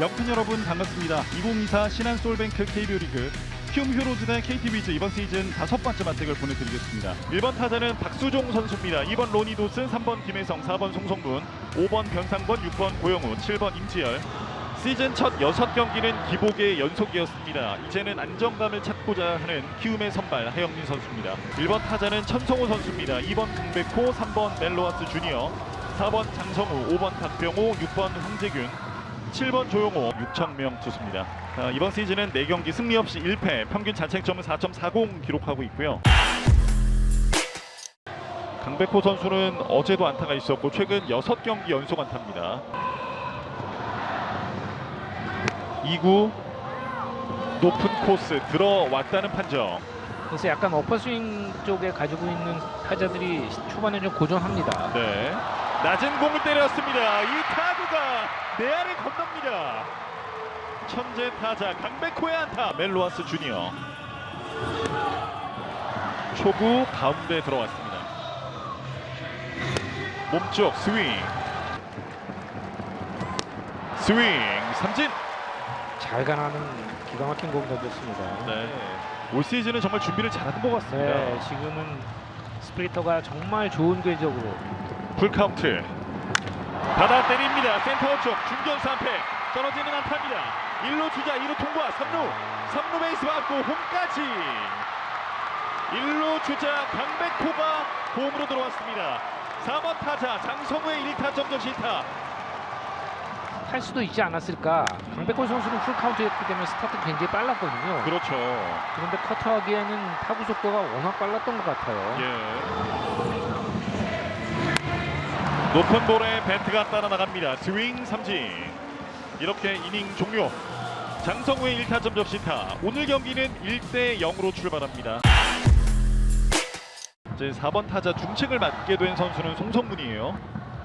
영팬 여러분 반갑습니다. 2024 신한솔뱅크 KBO 리그 키움 히어로즈 대 KT 위즈 이번 시즌 다섯 번째 맞대결 보내드리겠습니다. 1번 타자는 박수종 선수입니다. 2번 로니도스, 3번 김혜성, 4번 송성문, 5번 변상권, 6번 고영우, 7번 임지열. 시즌 첫 6경기는 기복의 연속이었습니다. 이제는 안정감을 찾고자 하는 키움의 선발 하영민 선수입니다. 1번 타자는 천성호 선수입니다. 2번 강백호, 3번 멜로아스 주니어, 4번 장성우, 5번 박병호, 6번 황재균, 7번 조용호, 6천명 투수입니다. 자, 이번 시즌은 4경기 승리 없이 1패, 평균 자책점은 4.40 기록하고 있고요. 강백호 선수는 어제도 안타가 있었고 최근 6경기 연속 안타입니다. 2구 높은 코스 들어왔다는 판정. 그래서 약간 어퍼스윙 쪽에 가지고 있는 타자들이 초반에 좀 고전합니다. 네. 낮은 공을 때렸습니다. 이 타구가 내야를 건넙니다. 천재 타자 강백호의 안타 멜로아스 주니어. 초구 가운데 들어왔습니다. 몸쪽 스윙. 스윙 삼진. 잘 가나는 기가 막힌 공 던졌습니다. 네. 올 시즌은 정말 준비를 잘한 것 같습니다. 네, 지금은 스플리터가 정말 좋은 궤적으로 풀 카운트 받아 때립니다 센터 쪽 중견수 한패 떨어지는 안타입니다 1루 주자 2루 통과 3루 3루 베이스 받고 홈까지 1루 주자 강백호가 홈으로 들어왔습니다 4번 타자 장성우의 1타 점점 실타 할 수도 있지 않았을까. 강백호 선수는 풀 카운트였기 때문에 스타트 굉장히 빨랐거든요. 그렇죠 그런데 커트하기에는 타구 속도가 워낙 빨랐던 것 같아요. 예. 높은 볼에 배트가 따라 나갑니다. 스윙 삼진. 이렇게 이닝 종료. 장성우의 1타점 적시타. 오늘 경기는 1대 0으로 출발합니다. 이제 4번 타자 중책을 맡게 된 선수는 송성문이에요.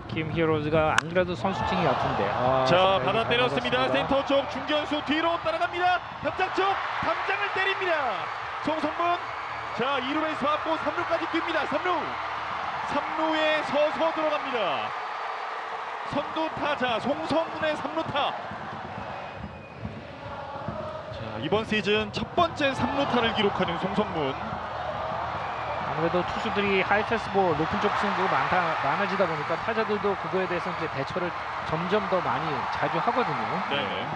김 히어로즈가 안 그래도 선수층이 얕은데. 아, 자, 받아 때렸습니다. 센터 쪽 중견수 뒤로 따라갑니다. 현장 쪽 담장을 때립니다. 송성문. 자, 2루 베이스 받고 3루까지 뜁니다. 3루. 3루에 서서 들어갑니다. 선두 타자 송성문의 3루타. 자, 이번 시즌 첫 번째 3루타를 기록하는 송성문. 아무래도 투수들이 하이 패스볼 높은 쪽 승부가 많다 많아지다 보니까 타자들도 그거에 대해서 이제 대처를 점점 더 많이 자주 하거든요. 네.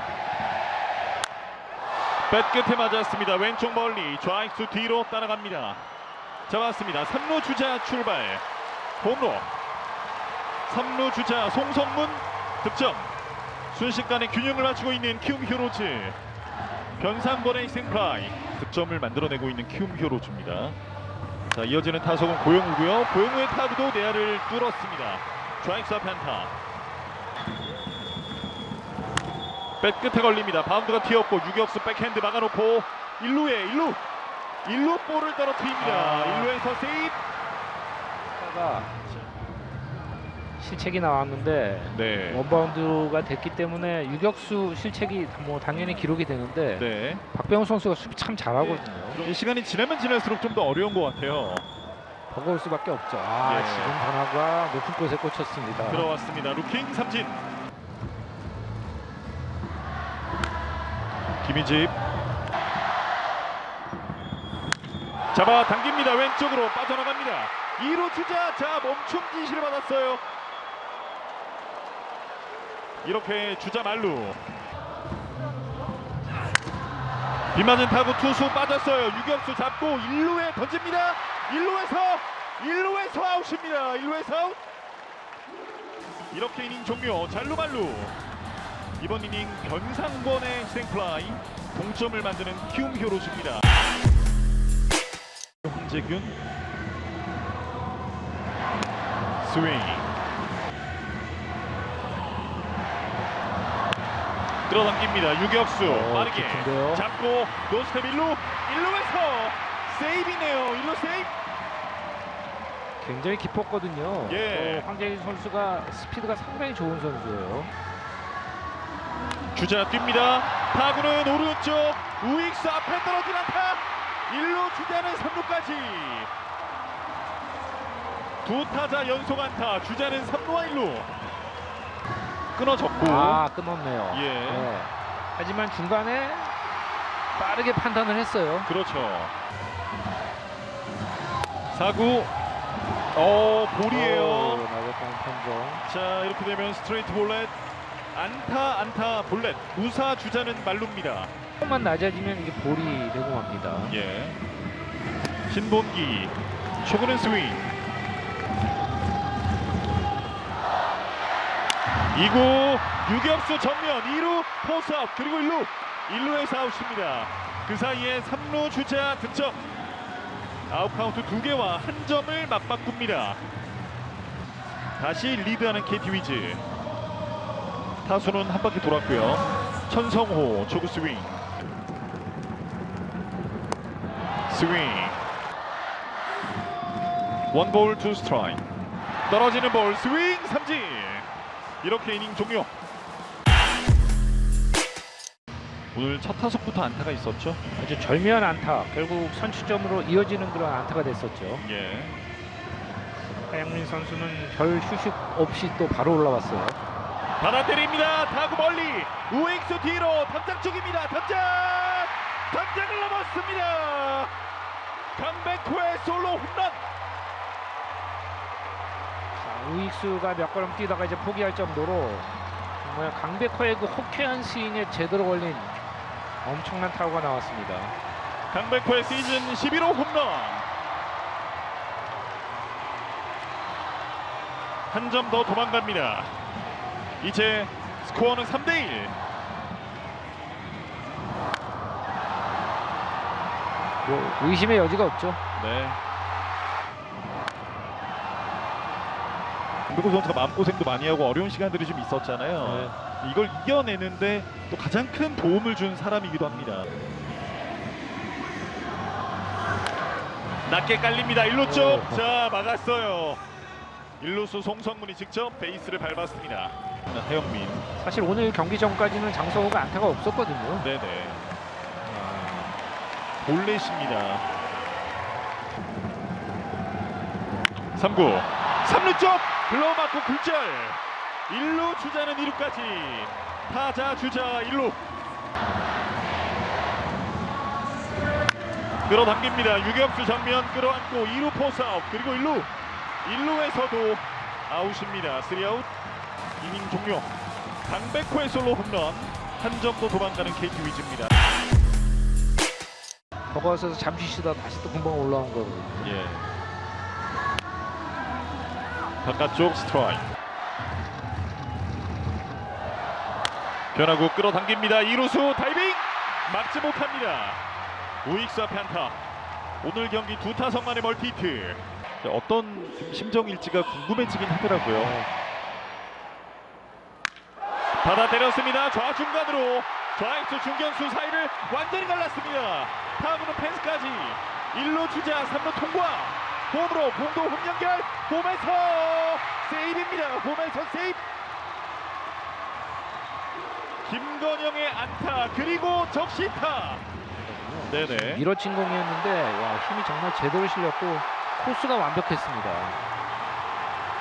뱃 끝에 맞았습니다. 왼쪽 멀리 좌익수 뒤로 따라갑니다. 잡았습니다. 3루 주자 출발. 홈로. 3루 주자 송성문 득점. 순식간에 균형을 맞추고 있는 키움 히어로즈. 변상권의 희생플라이. 득점을 만들어내고 있는 키움 히어로즈입니다. 자 이어지는 타석은 고영우고요. 고영우의 타구도 내야를 뚫었습니다. 좌익수 앞에 안타. 백 끝에 걸립니다. 바운드가 튀었고 유격수 백핸드 막아놓고 1루에 1루 1루 볼을 떨어뜨립니다. 아. 1루에서 세이프. 타자 가 실책이 나왔는데 네. 원바운드가 됐기 때문에 유격수 실책이 뭐 당연히 기록이 되는데 네. 박병호 선수가 수비 참 잘하거든요. 이 시간이 지나면 지날수록 좀 더 어려운 것 같아요. 버거울 수밖에 없죠. 아 예. 지금 변화가 높은 곳에 꽂혔습니다. 들어왔습니다. 루킹 삼진. 김희집 잡아 당깁니다. 왼쪽으로 빠져나갑니다. 2루 주자 자 멈춤 지시를 받았어요. 이렇게 주자 말루. 비 맞은 타구 투수 빠졌어요. 유격수 잡고 1루에 던집니다. 1루에서 1루에서 아웃입니다. 1루에서 아웃. 이렇게 이닝 종료 잘루말루 이번 이닝 변상권의 희생플라이 동점을 만드는 키움 히어로즈입니다 황재균 스윙 끌어당깁니다 유격수 어, 빠르게 깊은데요? 잡고 노스텝 1루 1루에서 세이브네요 1루 세이브 굉장히 깊었거든요. 예. 어, 황재희 선수가 스피드가 상당히 좋은 선수예요. 주자 뜁니다. 타구는 오른쪽 우익수 앞에 떨어진 안타. 1루 주자는 3루까지. 두 타자 연속 안타. 주자는 3루와 1루. 끊어졌고 아 끊었네요. 예. 네. 하지만 중간에 빠르게 판단을 했어요. 그렇죠. 4구 어 볼이에요. 판정. 자 이렇게 되면 스트레이트 볼렛 안타 안타 볼렛 우사 주자는 말루입니다. 조금만 낮아지면 이게 볼이 되고 맙니다. 예. 신본기 초구는 스윙. 2구 유격수 정면 2루 포스업 그리고 1루 1루에서 아웃입니다. 그 사이에 3루 주자 득점. 아웃 카운트 두 개와 한 점을 맞바꿉니다. 다시 리드하는 KT 위즈. 타수는 한 바퀴 돌았고요. 천성호 초구 스윙. 스윙 원볼 투 스트라이크 떨어지는 볼 스윙 삼진 이렇게 이닝 종료. 오늘 첫 타석부터 안타가 있었죠? 아주 절묘한 안타. 결국 선취점으로 이어지는 그런 안타가 됐었죠. 예. 하영민 선수는 별 휴식 없이 또 바로 올라왔어요. 받아 때립니다. 타구 멀리. 우익수 뒤로 탐장 쪽입니다. 탐장! 탐장을 넘었습니다. 강백호의 솔로 홈런! 자, 우익수가 몇 걸음 뛰다가 이제 포기할 정도로 정말 강백호의 그 호쾌한 스윙에 제대로 걸린 엄청난 타구가 나왔습니다. 강백호의 시즌 11호 홈런 한 점 더 도망갑니다 이제 스코어는 3대 1 뭐 의심의 여지가 없죠. 네. 강백호 선수가 마음고생도 많이 하고 어려운 시간들이 좀 있었잖아요. 이걸 이겨내는데 또 가장 큰 도움을 준 사람이기도 합니다. 낮게 깔립니다. 일루 오. 쪽자 막았어요. 일루수 송성문이 직접 베이스를 밟았습니다. 해영민. 사실 오늘 경기 전까지는 장성호가 안타가 없었거든요. 네네. 볼넷입니다. 3구. 3루 쪽 글러 맞고 굴절. 1루 주자는 2루까지. 타자 주자 1루. 끌어당깁니다. 유격수 정면 끌어안고 2루 포스아웃 그리고 1루. 1루에서도 아웃입니다. 3아웃. 이닝 종료. 강백호의 솔로 홈런. 한 점도 도망가는 KT 위즈입니다. 버거워서 잠시 쉬다 다시 또 금방 올라온 거거든요. 예. 바깥쪽 스트라이크. 변하고 끌어당깁니다. 이루수 다이빙 막지 못합니다. 우익수 앞에 한타. 오늘 경기 두 타석만의 멀티히트. 자, 어떤 심정일지가 궁금해지긴 하더라고요. 받아 때렸습니다. 좌중간으로 좌익수 중견수 사이를 완전히 갈랐습니다. 타구는 펜스까지 1루 주자 3루 통과 홈으로 공도 홈 연결 홈에서 세이브입니다. 홈에서 세이브 김건영의 안타 그리고 적시타 네네 밀어친 공이었는데 와 힘이 정말 제대로 실렸고 코스가 완벽했습니다.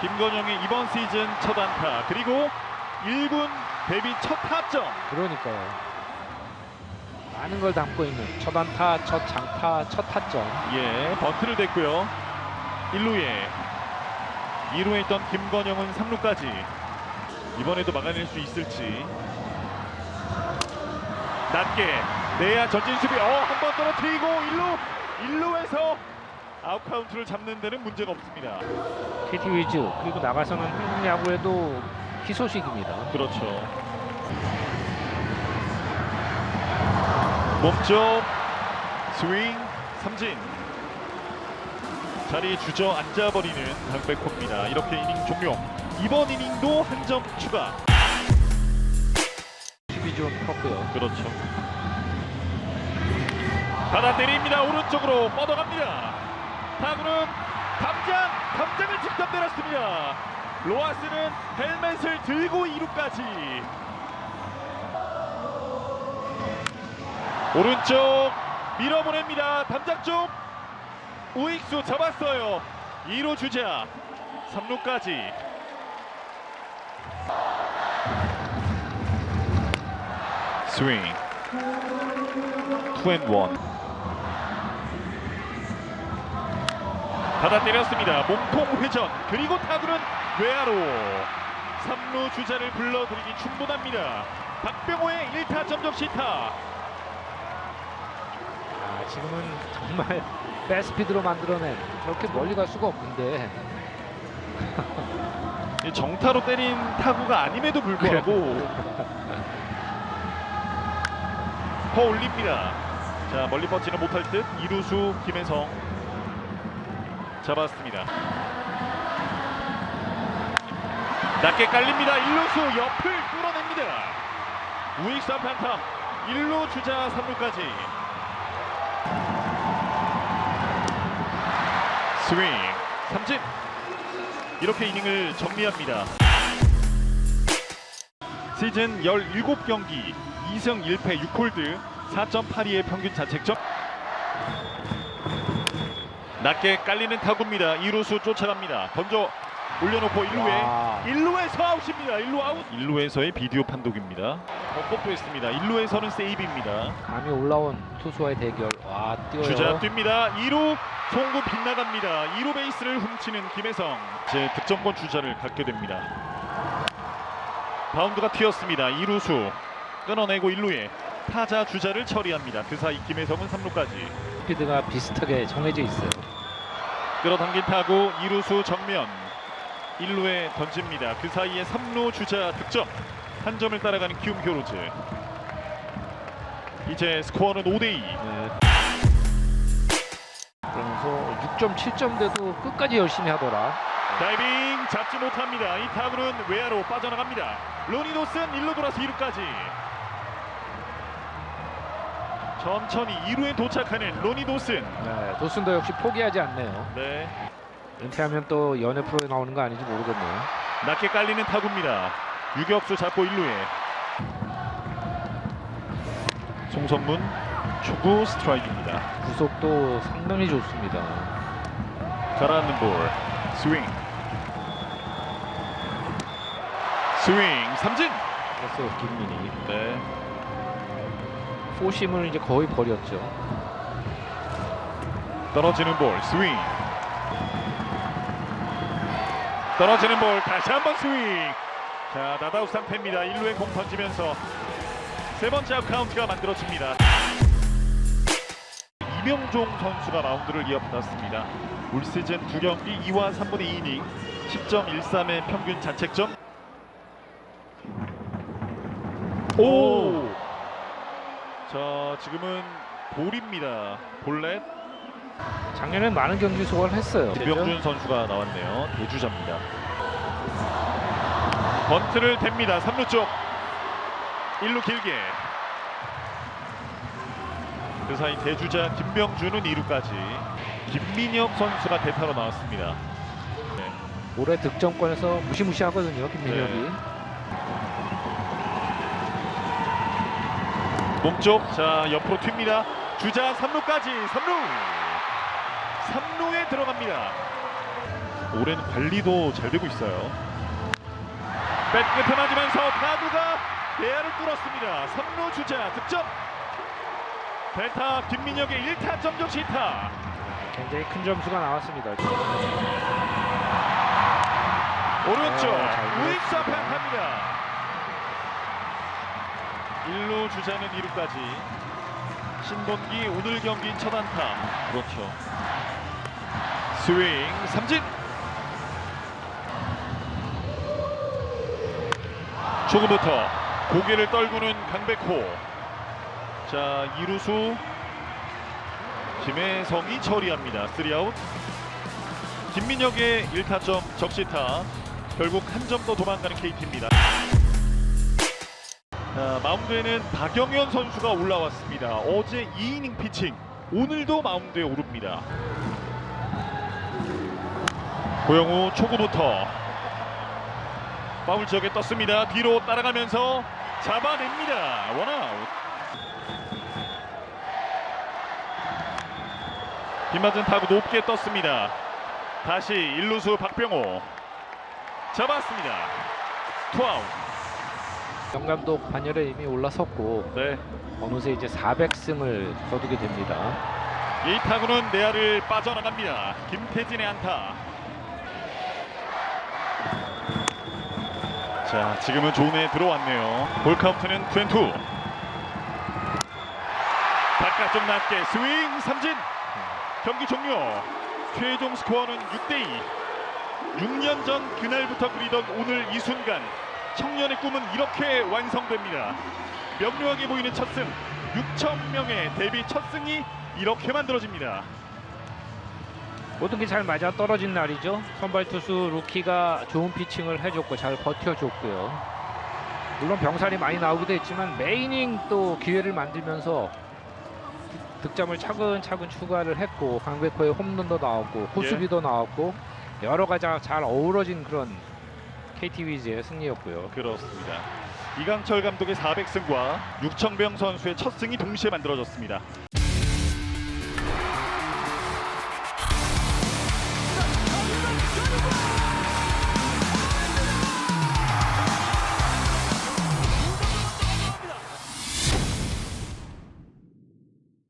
김건영의 이번 시즌 첫 안타 그리고 1군 데뷔 첫 타점 그러니까요. 많은 걸 담고 있는 첫 안타, 첫 장타, 첫 타점. 예, 번트를 댔고요. 1루에 2루에 있던 김건영은 3루까지 이번에도 막아낼 수 있을지 낮게 내야 전진 수비 어 한 번 떨어뜨리고 1루 1루에서 아웃 카운트를 잡는 데는 문제가 없습니다. KT 위즈 그리고 나가서는 한국 야구에도 희소식입니다. 그렇죠. 몸쪽 스윙 삼진 자리에 주저앉아버리는 강백호입니다. 이렇게 이닝 종료. 이번 이닝도 한 점 추가. 수비 좀 컸고요. 그렇죠. 받아 때립니다. 오른쪽으로 뻗어갑니다. 타구는 담장, 담장을 직접 때렸습니다. 로하스는 헬멧을 들고 2루까지. 오른쪽 밀어보냅니다. 담장 쪽 우익수 잡았어요. 2루 주자. 3루까지. 스윙. 투앤원. 받아 때렸습니다. 몸통 회전. 그리고 타구는 외야로. 3루 주자를 불러들이기 충분합니다. 박병호의 1타점 적시타. 아, 지금은 정말 패스피드로 만들어낸 저렇게 멀리 갈 수가 없는데 이 정타로 때린 타구가 아님에도 불구하고 퍼 올립니다. 자 멀리 뻗지는 못할 듯 이루수 김혜성 잡았습니다. 낮게 깔립니다. 일루수 옆을 뚫어냅니다. 우익수 한판타 1루 주자 3루까지 스윙 삼진 이렇게 이닝을 정리합니다. 시즌 17경기 2승 1패 6홀드 4.82의 평균 자책점 낮게 깔리는 타구입니다. 2루수 쫓아갑니다. 던져 올려놓고 1루에 와. 1루에서 아웃입니다. 1루 아웃 1루에서의 비디오 판독입니다. 번복도 했습니다. 1루에서는 세이브입니다. 감이 올라온 투수와의 대결 와 뛰어요 주자 뜁니다. 2루 송구 빗나갑니다. 2루 베이스를 훔치는 김혜성 제 득점권 주자를 갖게 됩니다. 바운드가 튀었습니다. 2루수 끊어내고 1루에 타자 주자를 처리합니다. 그 사이 김혜성은 3루까지 스피드가 비슷하게 정해져 있어요 끌어당긴 타구 2루수 정면 1루에 던집니다. 그 사이에 3루 주자 득점 한 점을 따라가는 키움 히어로즈 이제 스코어는 5대2 네. 그러면서 6점 7점 돼도 끝까지 열심히 하더라 다이빙 잡지 못합니다. 이 타구는 외야로 빠져나갑니다. 로니도슨 1루 돌아서 2루까지. 천천히 2루에 도착하는 로니 도슨. 네, 도슨도 역시 포기하지 않네요 네, 은퇴하면 또 연예 프로에 나오는 거 아닌지 모르겠네요 낮게 깔리는 타구입니다. 유격수 잡고 1루에. 송선문 초구 스트라이크입니다. 구속도 상당히 좋습니다 가라앉는 볼. 스윙. 스윙 삼진. 그래서 김민희 네. 포심을 이제 거의 버렸죠 떨어지는 볼 스윙 떨어지는 볼. 다시 한번 스윙. 자 나다우 상태입니다. 1루에 공 던지면서 세 번째 아웃 카운트가 만들어집니다. 이명종 선수가 마운드를 이어받았습니다. 올 시즌 두 경기 2와 3분의 2이닝 10.13의 평균 자책점. 오! 자 지금은 볼입니다. 볼넷 작년엔 많은 경기 소화를 했어요 김병준 선수가 나왔네요. 대주자입니다. 번트를 댑니다. 3루 쪽. 1루 길게. 그 사이 대주자 김병준은 2루까지. 김민혁 선수가 대타로 나왔습니다. 네. 올해 득점권에서 무시무시하거든요 김민혁이 네. 몸쪽. 자, 옆으로 튑니다. 주자 3루까지. 3루. 3루에 들어갑니다. 올해는 관리도 잘 되고 있어요. 백끝에 맞으면서 타구가 대야를 뚫었습니다. 3루 주자 득점. 대타 김민혁의 1타 점 적 시 타. 굉장히 큰 점수가 나왔습니다 오른쪽 네, 잘 우익수. 앞에 안타입니다. 1루 주자는 2루까지. 신본기 오늘 경기 첫 안타. 그렇죠. 스윙 삼진. 초구부터 고개를 떨구는 강백호. 자, 2루수 김혜성이 처리합니다. 3아웃. 김민혁의 1타점 적시타. 결국 한 점 더 도망가는 KT입니다. 자, 마운드에는 박영현 선수가 올라왔습니다. 어제 2이닝 피칭, 오늘도 마운드에 오릅니다. 고영우 초구부터 파울 지역에 떴습니다. 뒤로 따라가면서 잡아냅니다. 원아웃. 빗맞은 타구 높게 떴습니다. 다시 일루수 박병호 잡았습니다. 투아웃. 정 감독 반열에 이미 올라섰고 네. 어느새 이제 400승을 거두게 됩니다. 이 타구는 내야를 빠져나갑니다. 김태진의 안타. 자, 지금은 존에 들어왔네요. 볼 카운트는 투앤투. 바깥쪽 낮게 스윙 삼진. 경기 종료. 최종 스코어는 6대2. 6년 전 그날부터 그리던 오늘 이 순간 청년의 꿈은 이렇게 완성됩니다. 명료하게 보이는 첫 승. 6천 명의 데뷔 첫 승이 이렇게 만들어집니다. 모든 게 잘 맞아 떨어진 날이죠. 선발 투수 루키가 좋은 피칭을 해줬고 잘 버텨줬고요. 물론 병살이 많이 나오기도 했지만 메이닝 또 기회를 만들면서 득점을 차근차근 추가를 했고 강백호의 홈런도 나왔고 호수비도 나왔고 여러 가지 잘 어우러진 그런 KT 위즈의 승리였고요. 그렇습니다. 이강철 감독의 400승과 육청병 선수의 첫 승이 동시에 만들어졌습니다.